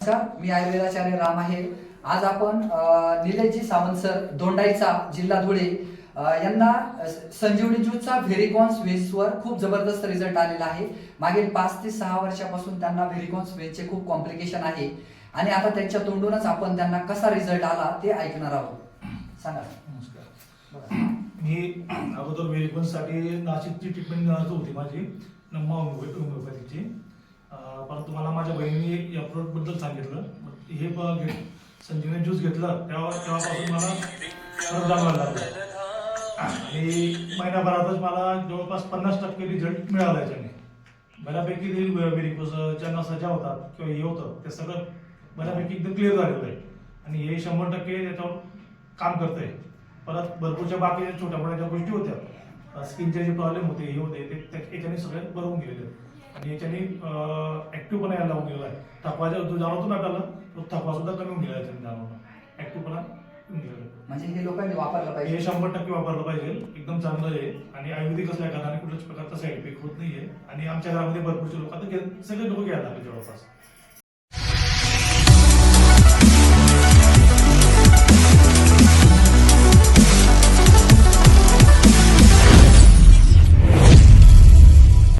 नमस्कार मी आयुर्वेदाचार्य राम आहे. आज आपण अ, निलेशजी सावंत सर दोंडाईचा जिल्हा धुळे यांना संजीवनी ज्यूसचा व्हेरिकॉन्स वेसवर खूप जबरदस्त रिझल्ट आलेला आहे. मागील पाच ते सहा वर्षापासून त्यांना व्हेरिकॉन्स वेसचे खूप कॉम्प्लिकेशन आहे. आणि आता त्यांच्या तोंडूनच आपण त्यांना कसा रिझल्ट आला ते ऐकणार आहोत. सांगा. नमस्कार. मी अगोदर वेरिकॉन्ससाठी नाशिकची ट्रीटमेंट होती माझी. होमिओपॅथीची. माझ्या बहिणीने या प्रोडक्टबद्दल सांगितलं. हे ब- घे- संजीवने ज्यूस घेतलं. तेव्हा तेव्हापासून मला फरक जाणवायला लागला. आणि महिन्याभरातच मला जवळपास पन्नास टक्के रिझल्ट मिळाला याच्याने बऱ्यापैकी ते नसा ज्या होतात किंवा हे होतं ते सगळं बऱ्यापैकी एकदम क्लिअर झालेलं आहे. आणि हे शंभर टक्के त्याच्यावर काम करतंय. परत भरपूरच्या बाकीच्या छोट्या मोठ्या ज्या गोष्टी होत्या स्किनचे जे प्रॉब्लेम होते हे होते ते त्या- याच्याने सगळे बरवून गेलेले आहेत. आणि याच्याने ऍक्टिव्ह पण यायला लागून गेलेला आहे. थकवा जो जाणवतो ना आपल्याला तो थकवा सुद्धा कमी होऊन गेला याच्याने जाणवणं ऍक्टिव्हपणा. म्हणजे हे लोकांनी वापरलं हे पाहिजे शंभर टक्के वापरलं पाहिजे. एकदम चांगलं आहे. आणि आयुर्वेदिक असल्या कारणाने कुठल्याच प्रकारचा साईड इफेक्ट होत नाहीये. आणि आमच्या घरामध्ये भरपूरचे लोक आता सगळे लोक घ्यायला लागले जवळपास.